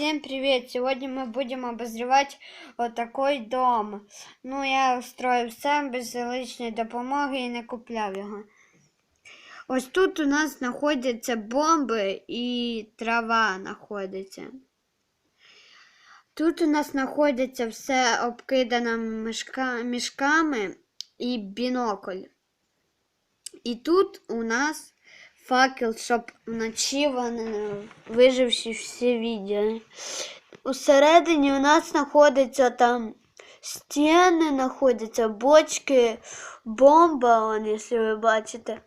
Всем привет! Сегодня мы будем обозревать вот такой дом. Ну, я устроїв сам без личної допомоги і не купляв його. Ось тут у нас знаходяться бомби і трава знаходиться. Тут у нас знаходиться все обкидано мішка, мішками і бінокль. І тут у нас факел, щоб вночі вони виживші всі відділи. Усередині у нас знаходиться там стіни, знаходяться бочки, бомба, он, якщо ви бачите.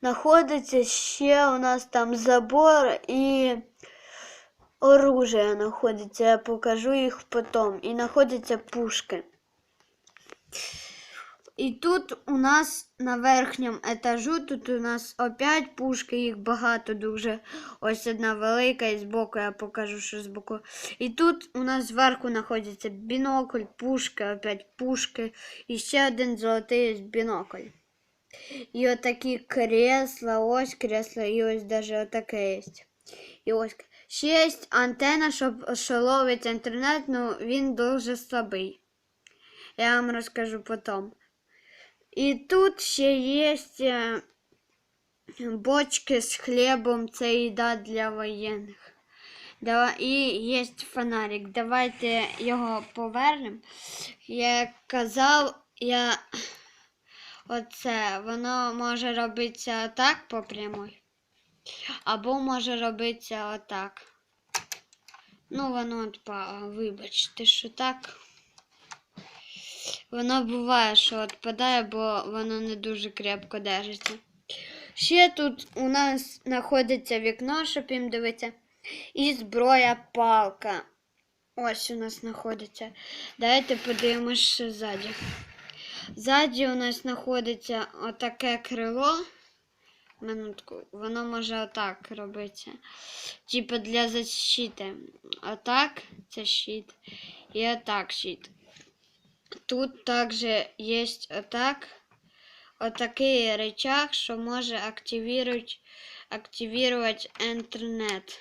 Знаходиться ще у нас там забор і оружие знаходиться. Я покажу їх потім. І знаходяться пушки. І тут у нас на верхньому етажу, тут у нас опять пушки, їх багато дуже. Ось одна велика і збоку я покажу, що збоку. І тут у нас зверху знаходиться бінокль, пушки, опять пушки. І ще один золотий бінокль. І отакі кресла, ось кресла, і ось даже отаке є. І ось ще є антенна, щоб що ловить інтернет, ну він дуже слабий. Я вам розкажу потім. І тут ще є е, бочки з хлібом, це їда для воєнних. І є фонарик. Давайте його повернемо. Як казав, я оце, воно може робитися отак по прямой, або може робитися отак. Ну, воно вибачте, що так. Воно буває, що відпадає, бо воно не дуже крепко держиться. Ще тут у нас знаходиться вікно, щоб їм дивитися. І зброя палка. Ось у нас знаходиться. Давайте подивимось, що ззаді. Ззаді у нас знаходиться отаке крило. Минутку, воно може отак робитися. Типа для защити. Отак це щит. І отак щит. Тут также есть отак, отакий рычаг, що може активировать, активировать інтернет.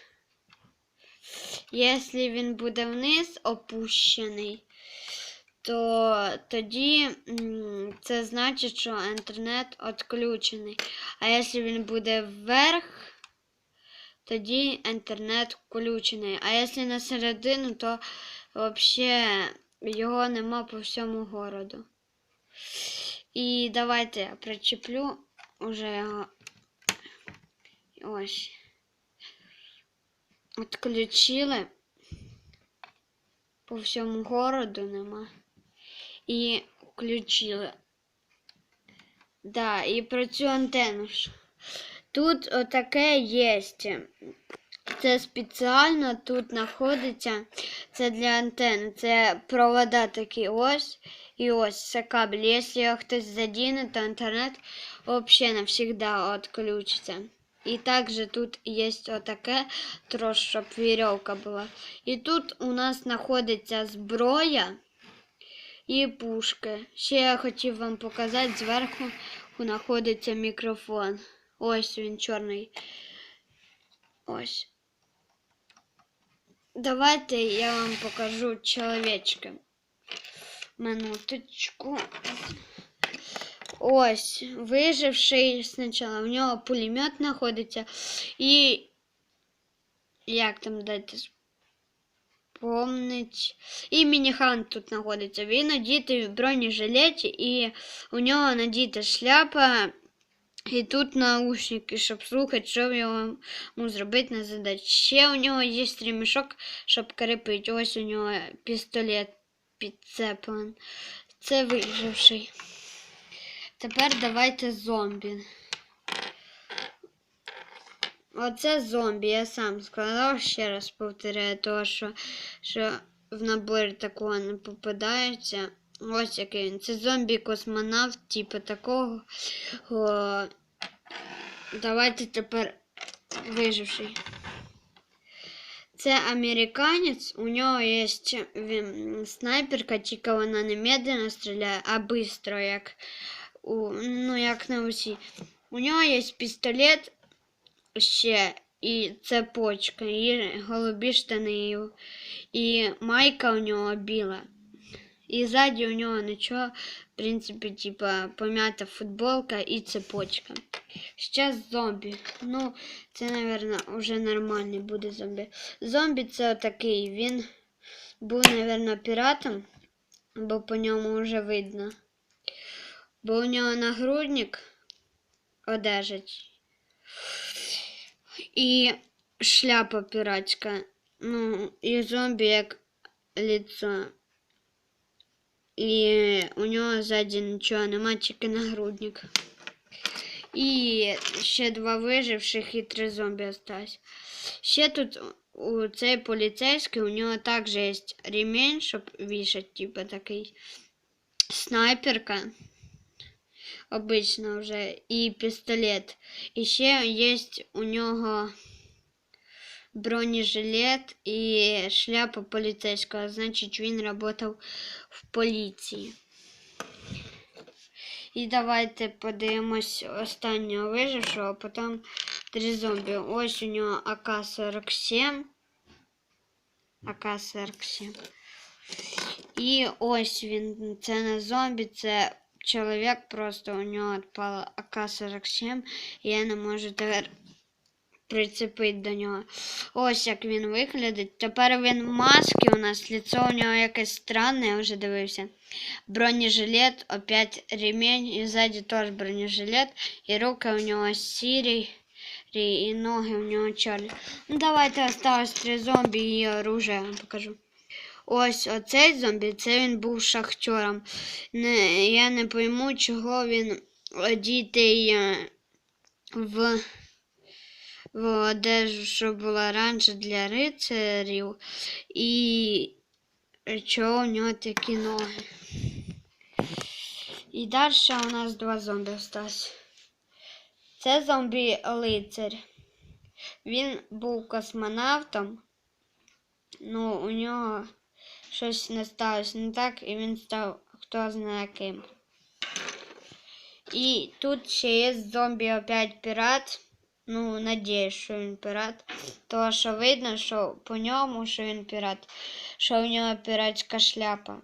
Якщо він буде вниз опущений, то тоді це значить, що інтернет відключений. А якщо він буде вверх, тоді інтернет включений. А якщо на середину, то взагалі його нема по всьому городу. І давайте я причеплю уже його. Ось. Отключили. По всьому городу нема. І включили. Да, і про цю антенну. Тут отаке є. Це спеціально тут знаходиться. Це для антени. Це провода такі ось. І ось це кабель. Якщо хтось задіне, то інтернет взагалі навсегда відключиться. І також тут є отаке трошки, щоб вірьовка була. І тут у нас знаходиться зброя і пушки. Ще я хотів вам показати, зверху знаходиться мікрофон. Ось він чорний. Ось. Давайте я вам покажу человечка. Минуточку. Ось, виживший спочатку. В нього пулемет знаходиться. І як там дати спомнить. І мініхан тут знаходиться. Він одітий в бронежилеті і у нього надіта шляпа. І тут наушники, щоб слухати, що йому зробити на задачі. Ще у нього є ремішок, щоб кріпити. Ось у нього пістолет підцеплений. Це виживший. Тепер давайте зомбі. Оце зомбі, я сам сказав, ще раз повторяю, того, що, що в наборі такого не попадається. Ось який він. Це зомбі-космонавт, типу такого. О, давайте тепер виживший. Це американець, у нього є снайперка, тільки вона не медленно стріляє, а швидко, як у, ну, як на усі. У нього є пістолет ще і цепочка, і голубі штани, і майка у нього біла. І ззаді у нього нічого, в принципі, типа пом'ята футболка і цепочка. Зараз зомбі. Ну, це, мабуть, вже нормальний буде зомбі. Зомбі це такий, він був, мабуть, піратом, бо по ньому вже видно. Бо у нього нагрудник одежить. І шляпа піратська. Ну, і зомбі як лицо. І у нього ззаді нічого нема, тільки нагрудник. І ще два виживших і три зомбі осталось. Ще тут у цей поліцейський, у нього також є ремень, щоб вішати, типу такий снайперка. Обично вже, і пістолет. І ще є у нього бронежилет і шляпа поліцейського. Значить, він працював в поліції. І давайте подивимось останнього вижившого, а потім три зомбі. Ось у нього АК-47. АК-47. І ось він. Це не зомбі, це чоловік, просто у нього відпала АК-47, і я не можу тепер прицепити до нього. Ось як він виглядить. Тепер він в масці у нас, лицо у нього якесь странне, я вже дивився. Бронежилет, опять ремень, і ззаді теж бронежилет, і руки у нього сірі, і ноги у нього чорні. Ну, давайте осталось три зомбі і оружие покажу. Ось оцей зомбі, це він був шахтером. Не, я не пойму, чого він одітий е, в одежу, що була раніше для рицарів, і чого у нього такі ноги. І далі у нас два зомбі осталось. Це зомбі-лицар. Він був космонавтом. Ну, у нього щось не сталося не так, і він став хто знає ким. І тут ще є зомбі опять пірат. Ну, надіюсь, що він пірат. Тому що видно, що по ньому, що він пірат, що в нього піратська шляпа.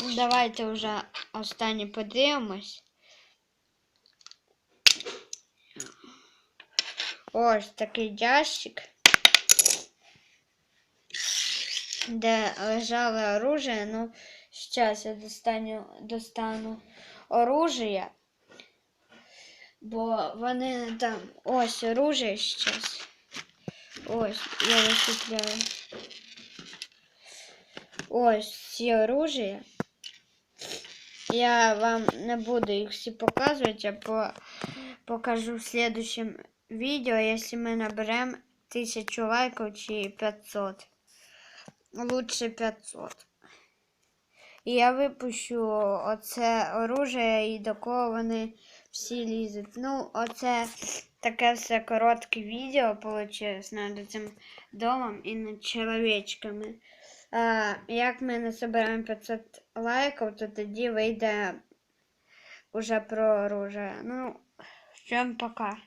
Ну, Давайте вже останнє подивимось. Ось такий ящик, де лежало оружие. Ну, зараз я достану, достану оружие. Бо вони там ось оружие зараз. Ось, я висвітляю. Ось ці оружия. Я вам не буду їх всі показувати, а по... покажу в следующем відео, якщо ми наберемо 1000 лайків чи 500. Лучше 500. І я випущу оце оружие і до кого вони всі лізуть. Ну, оце таке все коротке відео получилось над цим домом і над чоловічками. А, як ми не собираємо 500 лайків, то тоді вийде уже про оружие. Ну, всім пока.